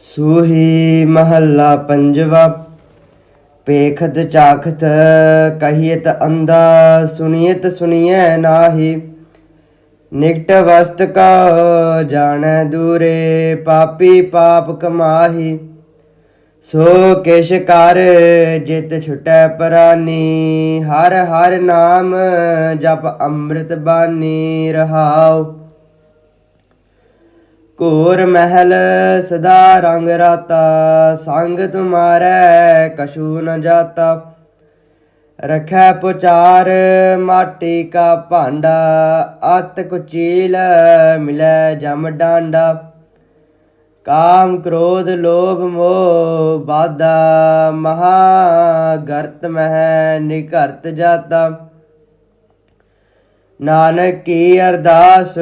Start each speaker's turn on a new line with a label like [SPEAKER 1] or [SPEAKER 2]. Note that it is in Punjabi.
[SPEAKER 1] ਸੂਹੀ ਮਹੱਲਾ ਪੰਜਵਾ, ਪੇਖਤ ਚਾਖਤ ਕਹੀਤ ਅੰਦਾ ਸੁਣੀਤ ਸੁਣੀਐ ਨਾਹੀ। ਨਿਕਟ ਵਸਤ ਕਾ ਜਾਣੈ ਦੂਰੇ, ਪਾਪੀ ਪਾਪ ਕਮਾਹੀ। ਸੋ ਕਿਛ ਕਰ ਜਿਤ ਛੁਟੈ ਪਰਾਨੀ, ਹਰ ਹਰ ਨਾਮ ਜਪ ਅੰਮ੍ਰਿਤ ਬਾਣੀ ਰਹਾਉ। ਘੋਰ ਮਹਿਲ ਸਦਾ ਰੰਗ ਰਾਤਾ, ਸੰਗ ਤੁਮਾਰੈ ਕਛੂ ਨ ਜਾਤਾ। ਰਖੈ ਪੁਚਾਰ ਮਾਟੀ ਕਾ ਭਾਂਡਾ, ਅਤ ਕੁਚੀਲ ਮਿਲੈ ਜਮ ਡਾਂਡਾ। ਕਾਮ ਕ੍ਰੋਧ ਲੋਭ ਮੋਹ ਬਾਧਾ, ਮਹਾ ਗਰਤ ਮਹਿ ਨਿਕਰਤ ਜਾਤਾ। ਨਾਨਕ ਕੀ ਅਰਦਾਸ